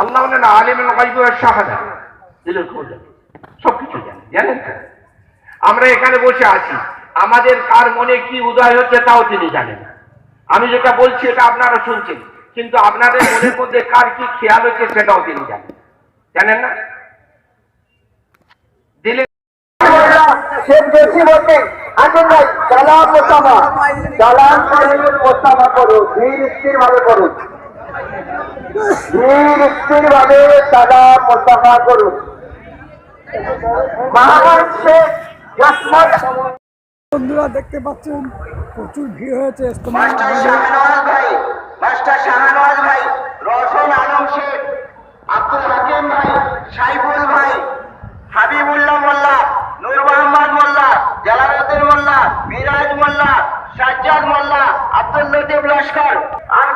আল্লাহ হলেন গাইব শাহাদা। সবকিছু জানেন জানেন তো? আমরা এখানে বসে আছি। আমাদের কার মনে কি উদয় হচ্ছে তাও তিনি জানেন আমি যেটা বলছি, এটা আপনারা শুনছেন। কিন্তু আপনাদের মনের মধ্যে কার কি খেয়াল হচ্ছে সেটাও তিনি জানেন জানেন না? দিলে শেখ বেশি ভাই করে মোস্তাফা। করুন ধীর স্থির ভাবে করুন ভাবে মোস্তাফা করুন বন্ধুরা দেখতে পাচ্ছেন প্রচুর ভিড় হয়েছে মাস্টার শাহনওয়াজ ভাই আলম শেখ আব্দুল হাকিম ভাই সাইফুল ভাই হাবিবুল্লাহ মোল্লা নূর মোহাম্মদ মোল্লা জালালউদ্দিন মোল্লা মিরাজ মোল্লা সাজ্জাদ মোল্লা আব্দুল লতিফ লস্কর। আনসার